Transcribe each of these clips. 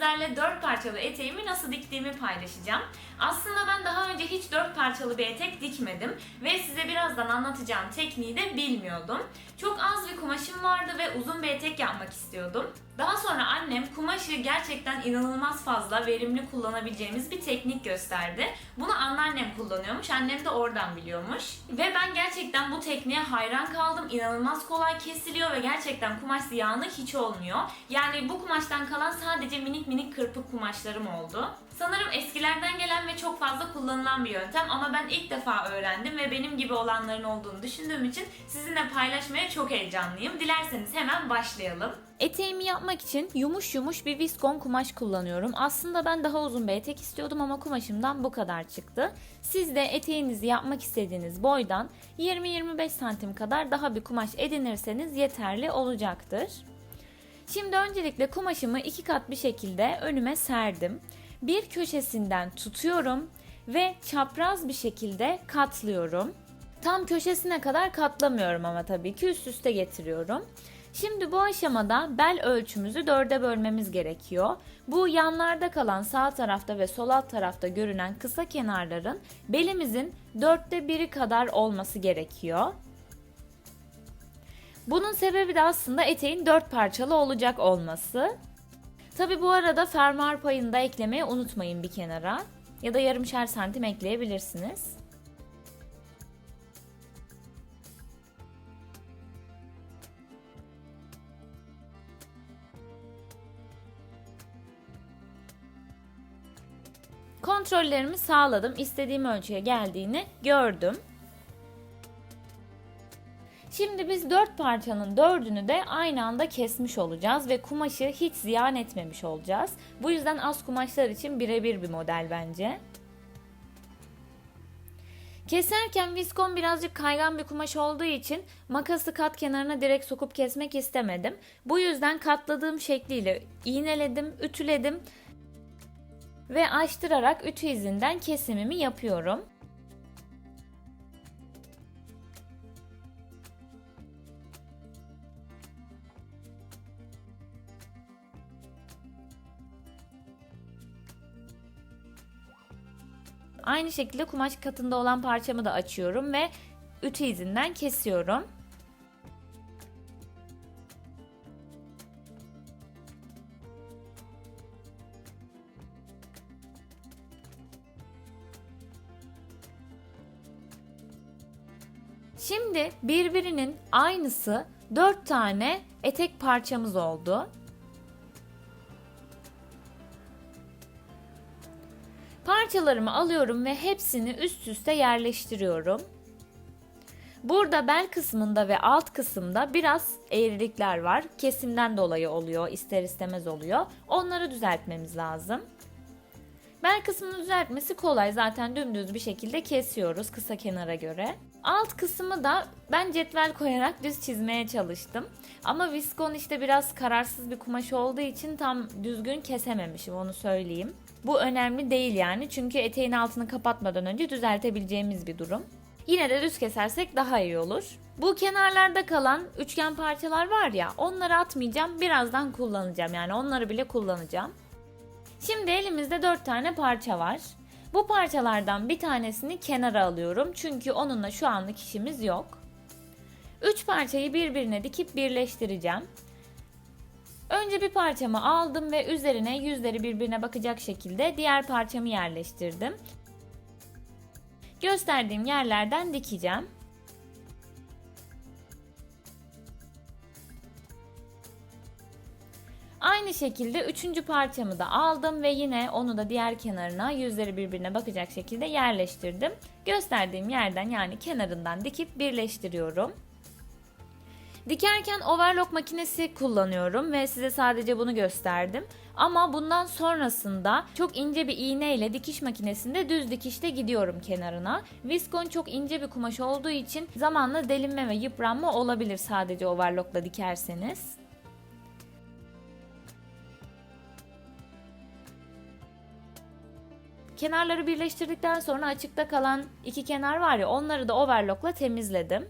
sizlerle dört parçalı eteğimi nasıl diktiğimi paylaşacağım. Aslında ben daha önce hiç dört parçalı bir etek dikmedim ve size birazdan anlatacağım tekniği de bilmiyordum. Çok az bir kumaşım vardı ve uzun bir etek yapmak istiyordum. Daha sonra annem kumaşı gerçekten inanılmaz fazla verimli kullanabileceğimiz bir teknik gösterdi. Bunu anneannem kullanıyormuş, annem de oradan biliyormuş. Ve ben gerçekten bu tekniğe hayran kaldım. İnanılmaz kolay kesiliyor ve gerçekten kumaş ziyanı hiç olmuyor. Yani bu kumaştan kalan sadece minik minik kırpık kumaşlarım oldu. Sanırım eskilerden gelen ve çok fazla kullanılan bir yöntem ama ben ilk defa öğrendim ve benim gibi olanların olduğunu düşündüğüm için sizinle paylaşmaya çok heyecanlıyım. Dilerseniz hemen başlayalım. Eteğimi yapmak için yumuş yumuş bir viskon kumaş kullanıyorum. Aslında ben daha uzun bir etek istiyordum ama kumaşımdan bu kadar çıktı. Siz de eteğinizi yapmak istediğiniz boydan 20-25 santim kadar daha bir kumaş edinirseniz yeterli olacaktır. Şimdi öncelikle kumaşımı iki kat bir şekilde önüme serdim. Bir köşesinden tutuyorum ve çapraz bir şekilde katlıyorum. Tam köşesine kadar katlamıyorum ama tabii ki üst üste getiriyorum. Şimdi bu aşamada bel ölçümüzü dörde bölmemiz gerekiyor. Bu yanlarda kalan sağ tarafta ve sol alt tarafta görünen kısa kenarların belimizin dörtte biri kadar olması gerekiyor. Bunun sebebi de aslında eteğin dört parçalı olacak olması. Tabi bu arada fermuar payını da eklemeyi unutmayın bir kenara. Ya da yarımşar santim ekleyebilirsiniz. Kontrollerimi sağladım. İstediğim ölçüye geldiğini gördüm. Şimdi biz dört parçanın dördünü de aynı anda kesmiş olacağız ve kumaşı hiç ziyan etmemiş olacağız. Bu yüzden az kumaşlar için birebir bir model bence. Keserken viskon birazcık kaygan bir kumaş olduğu için makası kat kenarına direkt sokup kesmek istemedim. Bu yüzden katladığım şekliyle iğneledim, ütüledim ve açtırarak ütü izinden kesimimi yapıyorum. Aynı şekilde kumaş katında olan parçamı da açıyorum ve ütü izinden kesiyorum. Şimdi birbirinin aynısı 4 tane etek parçamız oldu. Parçalarımı alıyorum ve hepsini üst üste yerleştiriyorum. Burada bel kısmında ve alt kısımda biraz eğrilikler var. Kesimden dolayı oluyor, ister istemez oluyor. Onları düzeltmemiz lazım. Bel kısmını düzeltmesi kolay. Zaten dümdüz bir şekilde kesiyoruz kısa kenara göre. Alt kısmı da ben cetvel koyarak düz çizmeye çalıştım. Ama viskon işte biraz kararsız bir kumaş olduğu için tam düzgün kesememişim onu söyleyeyim. Bu önemli değil yani çünkü eteğin altını kapatmadan önce düzeltebileceğimiz bir durum. Yine de düz kesersek daha iyi olur. Bu kenarlarda kalan üçgen parçalar var ya onları atmayacağım birazdan kullanacağım yani onları bile kullanacağım. Şimdi elimizde 4 tane parça var. Bu parçalardan bir tanesini kenara alıyorum çünkü onunla şu anlık işimiz yok. 3 parçayı birbirine dikip birleştireceğim. Önce bir parçamı aldım ve üzerine yüzleri birbirine bakacak şekilde diğer parçamı yerleştirdim. Gösterdiğim yerlerden dikeceğim. Şekilde üçüncü parçamı da aldım ve yine onu da diğer kenarına yüzleri birbirine bakacak şekilde yerleştirdim. Gösterdiğim yerden yani kenarından dikip birleştiriyorum. Dikerken overlock makinesi kullanıyorum ve size sadece bunu gösterdim. Ama bundan sonrasında çok ince bir iğne ile dikiş makinesinde düz dikişte gidiyorum kenarına. Viskon çok ince bir kumaş olduğu için zamanla delinme ve yıpranma olabilir sadece overlockla dikerseniz. kenarları birleştirdikten sonra açıkta kalan iki kenar var ya onları da overlockla temizledim.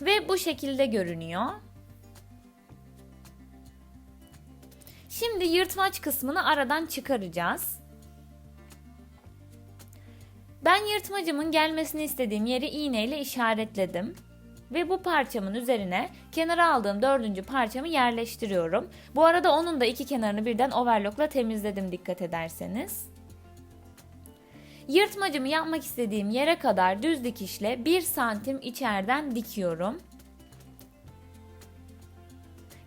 Ve bu şekilde görünüyor. Şimdi yırtmaç kısmını aradan çıkaracağız. Ben yırtmacımın gelmesini istediğim yeri iğneyle işaretledim. Ve bu parçamın üzerine kenara aldığım dördüncü parçamı yerleştiriyorum. Bu arada onun da iki kenarını birden overlockla temizledim dikkat ederseniz. Yırtmacımı yapmak istediğim yere kadar düz dikişle 1 santim içeriden dikiyorum.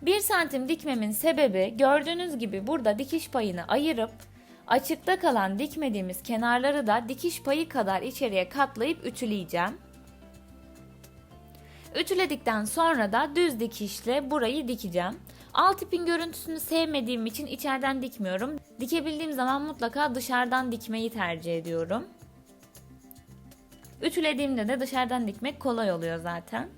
1 santim dikmemin sebebi gördüğünüz gibi burada dikiş payını ayırıp açıkta kalan dikmediğimiz kenarları da dikiş payı kadar içeriye katlayıp ütüleyeceğim. Ütüledikten sonra da düz dikişle burayı dikeceğim. Alt ipin görüntüsünü sevmediğim için içeriden dikmiyorum. Dikebildiğim zaman mutlaka dışarıdan dikmeyi tercih ediyorum. Ütülediğimde de dışarıdan dikmek kolay oluyor zaten.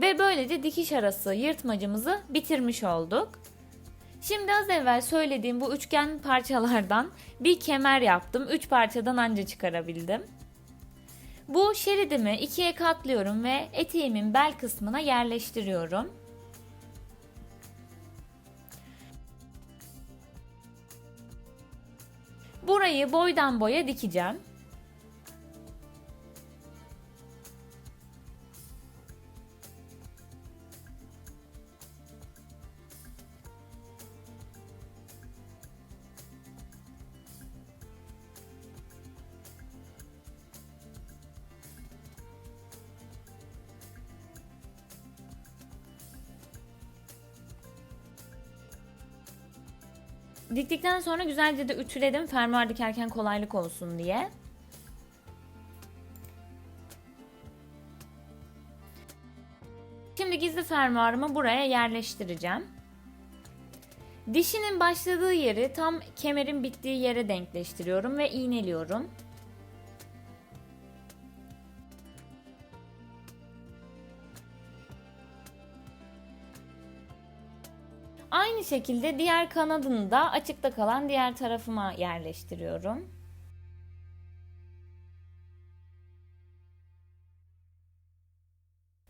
Ve böylece dikiş arası yırtmacımızı bitirmiş olduk. Şimdi az evvel söylediğim bu üçgen parçalardan bir kemer yaptım. Üç parçadan anca çıkarabildim. Bu şeridimi ikiye katlıyorum ve eteğimin bel kısmına yerleştiriyorum. Burayı boydan boya dikeceğim. Diktikten sonra güzelce de ütüledim fermuar dikerken kolaylık olsun diye. Şimdi gizli fermuarımı buraya yerleştireceğim. Dişinin başladığı yeri tam kemerin bittiği yere denkleştiriyorum ve iğneliyorum. Aynı şekilde diğer kanadını da açıkta kalan diğer tarafıma yerleştiriyorum.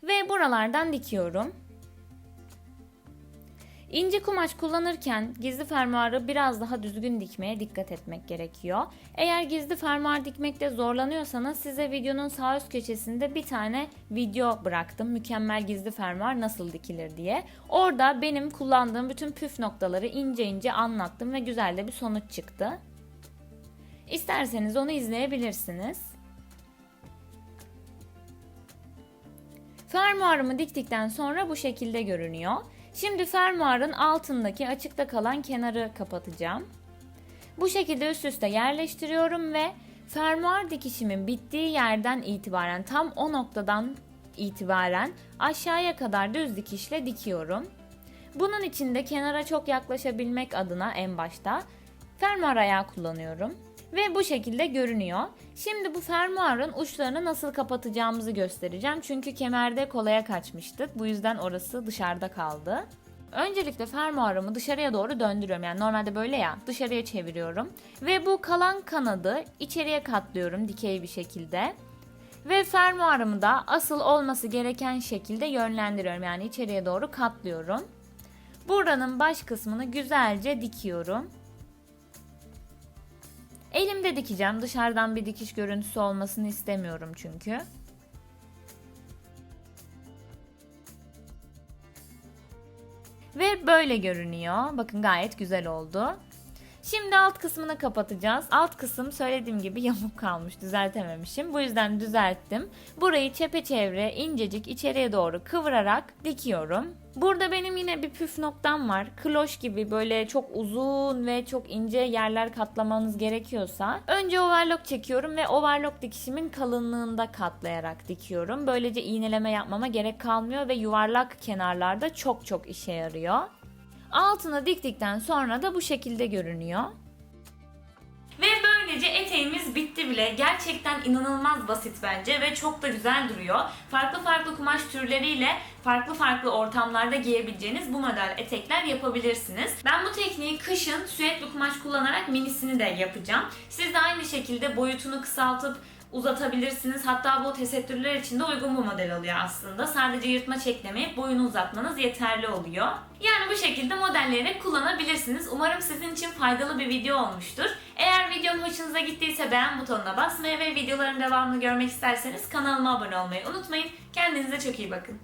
Ve buralardan dikiyorum. İnce kumaş kullanırken gizli fermuarı biraz daha düzgün dikmeye dikkat etmek gerekiyor. Eğer gizli fermuar dikmekte zorlanıyorsanız size videonun sağ üst köşesinde bir tane video bıraktım. Mükemmel gizli fermuar nasıl dikilir diye. Orada benim kullandığım bütün püf noktaları ince ince anlattım ve güzel de bir sonuç çıktı. İsterseniz onu izleyebilirsiniz. Fermuarımı diktikten sonra bu şekilde görünüyor. Şimdi fermuarın altındaki açıkta kalan kenarı kapatacağım. Bu şekilde üst üste yerleştiriyorum ve fermuar dikişimin bittiği yerden itibaren tam o noktadan itibaren aşağıya kadar düz dikişle dikiyorum. Bunun için de kenara çok yaklaşabilmek adına en başta fermuar ayağı kullanıyorum. Ve bu şekilde görünüyor. Şimdi bu fermuarın uçlarını nasıl kapatacağımızı göstereceğim. Çünkü kemerde kolaya kaçmıştık. Bu yüzden orası dışarıda kaldı. Öncelikle fermuarımı dışarıya doğru döndürüyorum. Yani normalde böyle ya dışarıya çeviriyorum. Ve bu kalan kanadı içeriye katlıyorum dikey bir şekilde. Ve fermuarımı da asıl olması gereken şekilde yönlendiriyorum. Yani içeriye doğru katlıyorum. Buranın baş kısmını güzelce dikiyorum. Elimde dikeceğim. Dışarıdan bir dikiş görüntüsü olmasını istemiyorum çünkü. Ve böyle görünüyor. Bakın gayet güzel oldu. Şimdi alt kısmını kapatacağız. Alt kısım söylediğim gibi yamuk kalmış, düzeltememişim. Bu yüzden düzelttim. Burayı çepeçevre incecik içeriye doğru kıvırarak dikiyorum. Burada benim yine bir püf noktam var. Kloş gibi böyle çok uzun ve çok ince yerler katlamanız gerekiyorsa önce overlock çekiyorum ve overlock dikişimin kalınlığında katlayarak dikiyorum. Böylece iğneleme yapmama gerek kalmıyor ve yuvarlak kenarlarda çok çok işe yarıyor. Altına diktikten sonra da bu şekilde görünüyor. Ve böylece eteğimiz bitti bile. Gerçekten inanılmaz basit bence ve çok da güzel duruyor. Farklı farklı kumaş türleriyle farklı farklı ortamlarda giyebileceğiniz bu model etekler yapabilirsiniz. Ben bu tekniği kışın süet bir kumaş kullanarak minisini de yapacağım. Siz de aynı şekilde boyutunu kısaltıp uzatabilirsiniz. Hatta bu tesettürler için de uygun bu model oluyor aslında. Sadece yırtma çeklemeyip boyunu uzatmanız yeterli oluyor. Yani bu şekilde modelleri kullanabilirsiniz. Umarım sizin için faydalı bir video olmuştur. Eğer videom hoşunuza gittiyse beğen butonuna basmayı ve videoların devamını görmek isterseniz kanalıma abone olmayı unutmayın. Kendinize çok iyi bakın.